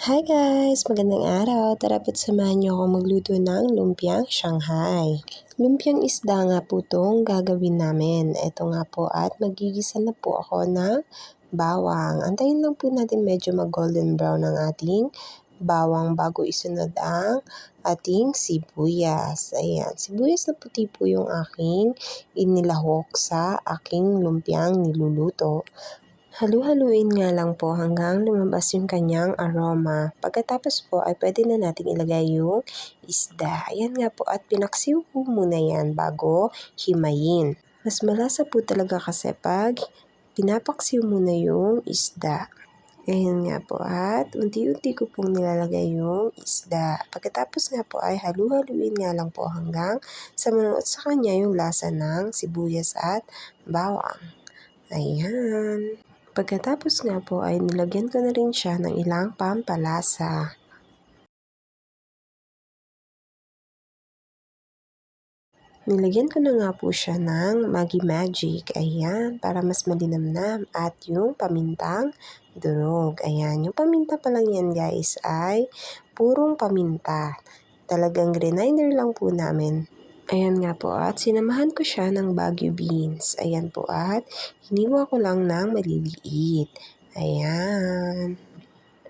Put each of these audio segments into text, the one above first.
Hi guys! Magandang araw! Tara po't samahan niyo ako magluto ng lumpiang Shanghai. Lumpiang isda nga po itong gagawin namin. Ito nga po at magigisa na po ako ng bawang. Antayin lang po natin medyo mag golden brown ang ating bawang bago isunod ang ating sibuyas. Ayan, sibuyas na puti po yung aking inilahok sa aking lumpiang niluluto. Halu-haluin nga lang po hanggang lumabas yung kanyang aroma. Pagkatapos po ay pwede na nating ilagay yung isda. Ayan nga po at pinaksiw ko muna yan bago himayin. Mas malasa po talaga kasi pag pinapaksiw muna yung isda. Ayan nga po at unti-unti ko pong nilalagay yung isda. Pagkatapos nga po ay halu-haluin nga lang po hanggang sa manuot sa kanya yung lasa ng sibuyas at bawang. Ayan. Pagkatapos nga po ay nilagyan ko na rin siya ng ilang pampalasa. Nilagyan ko na nga po siya ng Maggi Magic. Ayan, para mas malinamnam. At yung pamintang durog. Ayan, yung paminta pa lang yan guys ay purong paminta. Talagang grinder lang po namin. Ayan nga po at sinamahan ko siya ng Baguio beans. Ayan po at hiniwa ko lang ng maliliit. Ayan.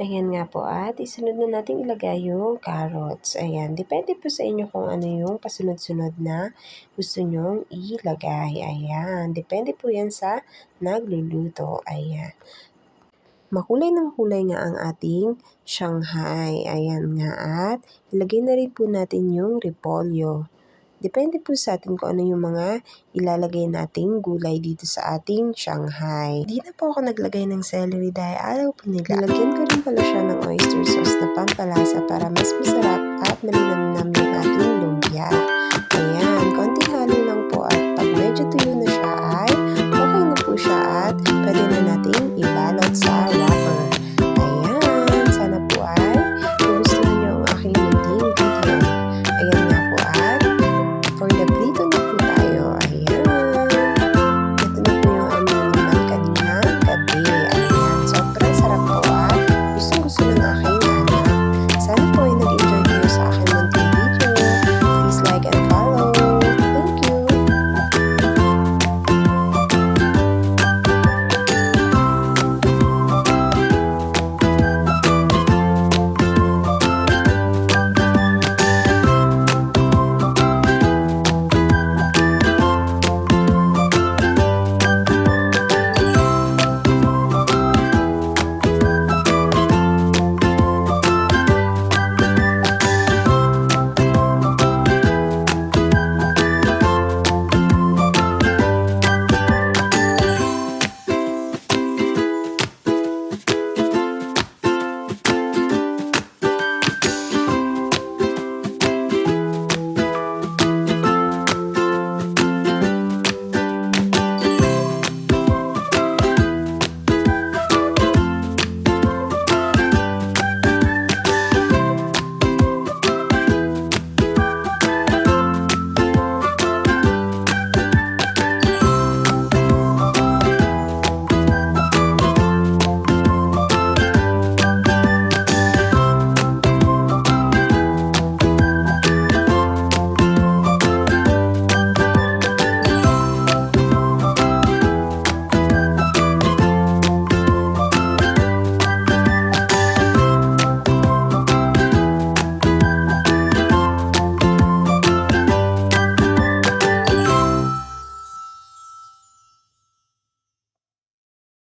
Ayan nga po at isunod na natin ilagay yung carrots. Ayan, depende po sa inyo kung ano yung pasunod-sunod na gusto nyong ilagay. Ayan, depende po yan sa nagluluto. Ayan. Makulay ng kulay nga ang ating Shanghai. Ayan nga at ilagay na rin po natin yung repolyo. Depende po sa atin kung ano yung mga ilalagay nating gulay dito sa ating Shanghai. Di na po ako naglagay ng celery dahil ayaw po nila. Nilagyan ko rin pala siya ng oyster sauce na pampalasa para mas masarap at naminamnam ng ating lumpia. Ayan.